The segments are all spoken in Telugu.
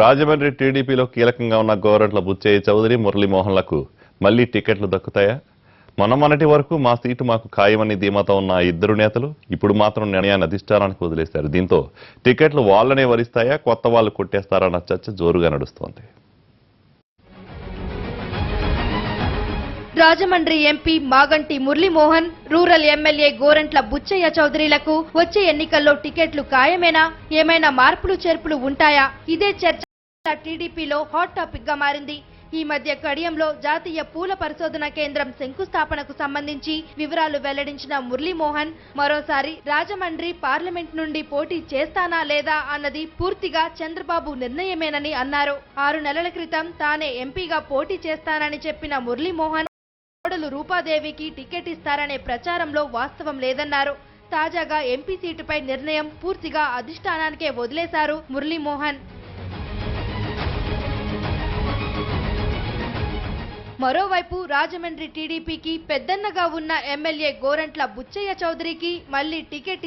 రాజమండ్రి టీడీపీలో కీలకంగా ఉన్న గోరంట్ల బుచ్చయ్య చౌదరి మురళీమోహన్లకు మళ్ళీ టికెట్లు దక్కుతాయా? మొన్నమొన్నటి వరకు మా సీటు మాకు ఖాయమని ధీమాతో ఉన్న ఇద్దరు నేతలు ఇప్పుడు మాత్రం నిర్ణయాన్ని అధిష్టానానికి వదిలేశారు. దీంతో టికెట్లు వాళ్ళనే వరిస్తాయా కొత్త వాళ్ళు కొట్టేస్తారన్న చర్చ జోరుగా నడుస్తోంది. Rajahmundry MP Maganti Muralimohan rural MLA Gorantla Butchaiah చౌదరిలకు వచ్చే ఎన్నికల్లో టికెట్లు ఖాయమేనా? ఏమైనా మార్పులు చేర్పులు ఉంటాయా? ఇదే చర్చ టీడీపీలో హాట్ టాపిక్గా మారింది. ఈ మధ్య కడియంలో జాతీయ పూల పరిశోధన కేంద్రం శంకుస్థాపనకు సంబంధించి వివరాలు వెల్లడించిన మురళీమోహన్ మరోసారి రాజమండ్రి పార్లమెంట్ నుండి పోటీ చేస్తానా లేదా అన్నది పూర్తిగా చంద్రబాబు నిర్ణయమేనని అన్నారు. ఆరు నెలల క్రితం తానే ఎంపీగా పోటీ చేస్తానని చెప్పిన మురళీమోహన్ కోడలు రూపాదేవికి టికెట్ ఇస్తారనే ప్రచారంలో వాస్తవం లేదన్నారు. తాజాగా ఎంపీ సీటుపై నిర్ణయం పూర్తిగా అధిష్టానానికే వదిలేశారు మురళీమోహన్. మరోవైపు రాజమండ్రి టీడీపీకి పెద్దన్నగా ఉన్న ఎమ్మెల్యే గోరంట్ల బుచ్చయ్య చౌదరికి మళ్ళీ టికెట్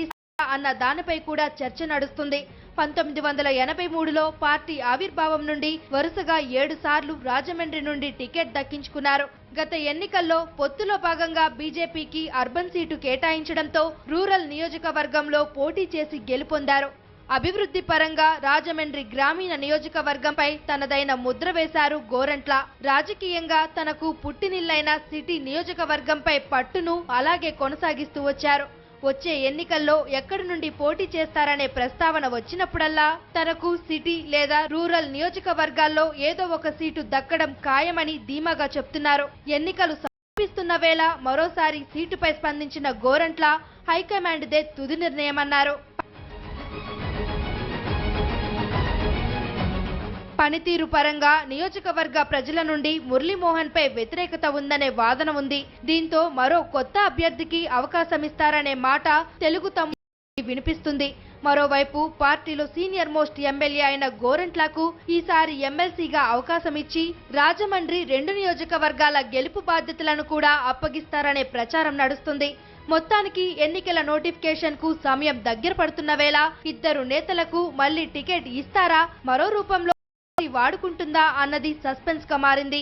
అన్న దానిపై కూడా చర్చ నడుస్తుంది. పంతొమ్మిది వందల ఎనభై మూడులో పార్టీ ఆవిర్భావం నుండి వరుసగా ఏడు సార్లు రాజమండ్రి నుండి టికెట్ దక్కించుకున్నారు. గత ఎన్నికల్లో పొత్తులో భాగంగా బీజేపీకి అర్బన్ సీటు కేటాయించడంతో రూరల్ నియోజకవర్గంలో పోటీ చేసి గెలుపొందారు. అభివృద్ధి పరంగా రాజమండ్రి గ్రామీణ నియోజకవర్గంపై తనదైన ముద్ర వేశారు గోరంట్ల. రాజకీయంగా తనకు పుట్టినిల్లైన సిటీ నియోజకవర్గంపై పట్టును అలాగే కొనసాగిస్తూ వచ్చారు. వచ్చే ఎన్నికల్లో ఎక్కడి నుండి పోటీ చేస్తారనే ప్రస్తావన వచ్చినప్పుడల్లా తనకు సిటీ లేదా రూరల్ నియోజకవర్గాల్లో ఏదో ఒక సీటు దక్కడం ఖాయమని ధీమాగా చెప్తున్నారు. ఎన్నికలు సమీపిస్తున్న వేళ మరోసారి సీటుపై స్పందించిన గోరంట్ల హైకమాండ్దే తుది నిర్ణయమన్నారు. పనితీరు పరంగా నియోజకవర్గ ప్రజల నుండి మురళీమోహన్పై వ్యతిరేకత ఉందనే వాదన ఉంది. దీంతో మరో కొత్త అభ్యర్థికి అవకాశం ఇస్తారనే మాట తెలుగు తమ్ముడి వినిపిస్తుంది. మరోవైపు పార్టీలో సీనియర్ మోస్ట్ ఎమ్మెల్యే అయిన గోరంట్లకు ఈసారి ఎమ్మెల్సీగా అవకాశం ఇచ్చి రాజమండ్రి రెండు నియోజకవర్గాల గెలుపు బాధ్యతలను కూడా అప్పగిస్తారనే ప్రచారం నడుస్తుంది. మొత్తానికి ఎన్నికల నోటిఫికేషన్కు సమయం దగ్గర పడుతున్న వేళ ఇద్దరు నేతలకు మళ్ళీ టికెట్ ఇస్తారా? మరో రూపంలో వాడుకుంటుందా అన్నది సస్పెన్స్గా మారింది.